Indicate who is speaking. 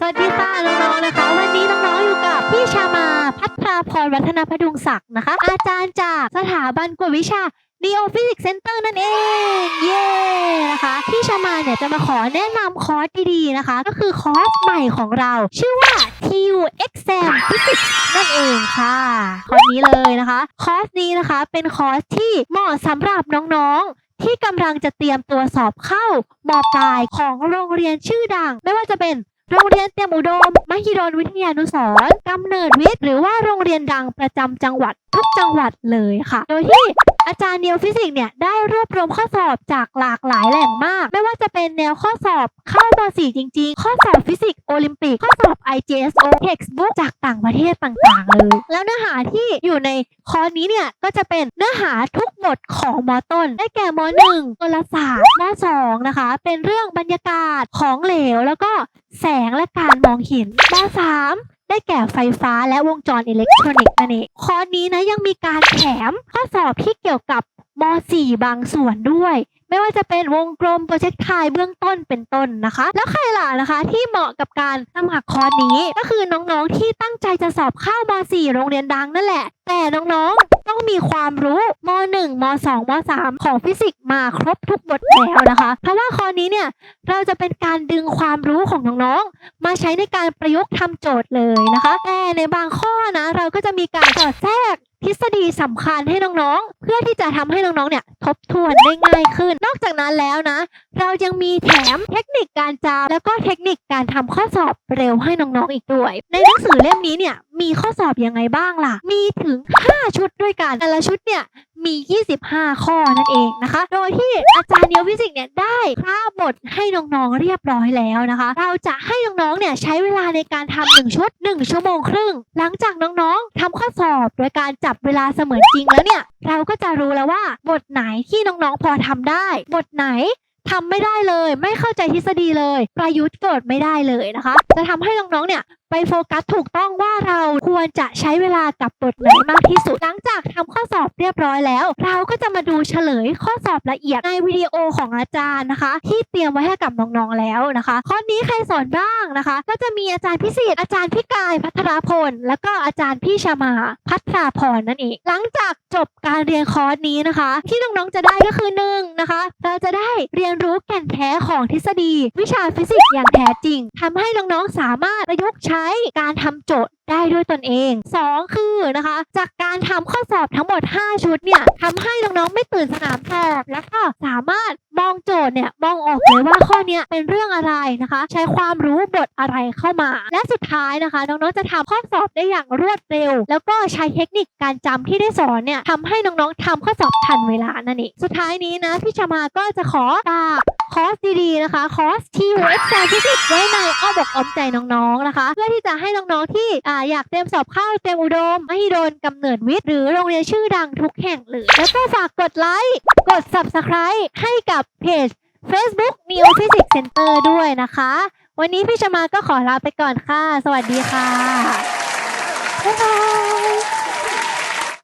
Speaker 1: สวัสดีค่ะน้องๆนะคะ วันนี้น้องๆอยู่กับพี่ชามาพัทราพรวัฒนพดุงศักดิ์นะคะ อาจารย์จากสถาบันกวดวิชา Neo p h y s i c Center นั่นเอง เย้นะคะพี่ชามาเนี่ยจะมาขอแนะนำคอร์สดีๆนะคะ ก็คือคอร์สใหม่ของเรา ชื่อว่า TU Exam Physics นั่นเองค่ะคอร์สนี้เลยนะคะ คอร์สนี้นะคะเป็นคอร์สที่เหมาะสำหรับน้องๆที่กำลังจะเตรียมตัวสอบเข้ามปลายของโรงเรียนชื่อดัง ไม่ว่าจะเป็น โรงเรียนเตรียมอุดม มหิดลวิทยานุสรกำเนิดวิทย์หรือว่าโรงเรียนดังประจำจังหวัดทุกจังหวัดเลยค่ะ โดยที่ อาจารย์เนวฟิสิกส์เนี่ยได้รวบรวมข้อสอบจากหลากหลายแหล่งมาก ไม่ว่าจะเป็นแนวข้อสอบเข้าม .4 จริง ๆ ข้อสอบฟิสิกส์โอลิมปิก ข้อสอบ IJSO textbook จากต่างประเทศต่างๆเลย แล้วเนื้อหาที่อยู่ในคอร์สนี้เนี่ยก็จะเป็นเนื้อหาทุกบทของมอต้น ได้แก่ม .1 ตัวศาสตร์ม .2 นะคะ เป็นเรื่องบรรยากาศของเหลว แล้วก็แสงและการมองเห็นม .3 ได้แก่ไฟฟ้าและวงจรอิเล็กทรอนิกส์นั่นเองคอร์สนี้นะยังมีการแถมข้อสอบที่เกี่ยวกับ ม .4 บางส่วนด้วย ไม่ว่าจะเป็นวงกลมโปรเจกต์ไทเบื้องต้นเป็นต้นนะคะ แล้วใครล่ะนะคะ ที่เหมาะกับการสมัครคอร์สนี้ ก็คือน้องๆที่ตั้งใจจะสอบเข้าม .4 โรงเรียนดังนั่นแหละ แต่น้องๆต้องมีความรู้ม .1 ม .2 ม .3 ของฟิสิกส์มาครบทุกบทแล้วนะคะ เพราะว่าคอร์สนี้เนี่ยเราจะเป็นการดึงความรู้ของน้องๆมาใช้ในการประยุกต์ทำโจทย์เลยนะคะ แต่ในบางข้อนะเราก็จะมีการสอดแทรก ทฤษฎีสำคัญให้น้องๆ เพื่อที่จะทำให้น้องๆ เนี่ยทบทวนได้ง่ายขึ้น นอกจากนั้นแล้วนะ เรายังมีแถมเทคนิคการจำแล้วก็เทคนิคการทำข้อสอบเร็วให้น้องๆ อีกด้วย ในหนังสือเล่มนี้เนี่ยมีข้อสอบยังไงบ้างล่ะ มีถึง 5 ชุดด้วยกัน แต่ละชุดเนี่ยมี 25 ข้อนั่นเองนะคะ โดยที่อาจารย์เนียวฟิสิกเนี่ยได้ค่าบทให้น้องๆ เรียบร้อยแล้วนะคะ เราจะให้น้องๆ เนี่ยใช้เวลาในการทำหนึ่งชุด 1 ชั่วโมงครึ่ง หลังจากน้องๆทำข้อสอบโดยการจจับเวลาเสมือนจริงแล้วเนี่ย เราก็จะรู้แล้วว่า บทไหนที่น้องๆพอทำได้ บทไหนทำไม่ได้เลย ไม่เข้าใจทฤษฎีเลย ประยุทธ์เกิดไม่ได้เลยนะคะ จะทำให้น้องๆเนี่ยไปโฟกัสถูกต้องว่าเราควรจะใช้เวลากับบทไหนมากที่สุด หลังจากทำข้อสอบเรียบร้อยแล้ว เราก็จะมาดูเฉลยข้อสอบละเอียดในวิดีโอของอาจารย์นะคะ ที่เตรียมไว้ให้กับน้องๆแล้วนะคะ ข้อนี้ใครสอนบ้างนะคะ ก็จะมีอาจารย์พิสิทธิ์อาจารย์พี่กายพัทรพล แล้วก็อาจารย์พี่ชมาพัทราพรนั่นเองหลังจากจบการเรียนคอร์สนี้นะคะ ที่น้องๆจะได้ก็คือหนึ่งนะคะ เราจะได้เรียนรู้แก่นแท้ของทฤษฎี วิชาฟิสิกส์อย่างแท้จริงทำให้น้องๆสามารถประยุกต์ใช้การทำโจทย์ได้ด้วยตนเอง 2 คือนะคะ จากการทำข้อสอบทั้งหมด 5 ชุดเนี่ยทำให้น้องๆไม่ตื่นสนามสอบแล้วก็สามารถมองโจทย์เนี่ยมองออกเลยว่าข้อเนี้ยเป็นเรื่องอะไรนะคะ ใช้ความรู้บทอะไรเข้ามา และสุดท้ายนะคะ น้องๆจะทำข้อสอบได้อย่างรวดเร็ว แล้วก็ใช้เทคนิคการจำที่ได้สอนเนี่ยทำให้น้องๆทำข้อสอบทันเวลานั่นเองสุดท้ายนี้นะพี่ชมาก็จะขอฝาก อร์สดีๆนะคะคอร์ส TUX ฟิสิกไว้ในอ้อมอกอ้อมใจน้องๆนะคะ เพื่อที่จะให้น้องๆที่อ่าอยากเตรียมสอบเข้าเตรียมอุดมมหิดลกำเนิดวิทย์หรือโรงเรียนชื่อดังทุกแห่งเลย แล้วก็ฝากกดไลค์กด Subscribe ให้กับเพจ Facebook Neo Physics Center ด้วยนะคะ วันนี้พี่ชมาก็ขอลาไปก่อนค่ะ สวัสดีค่ะบ๊ายบาย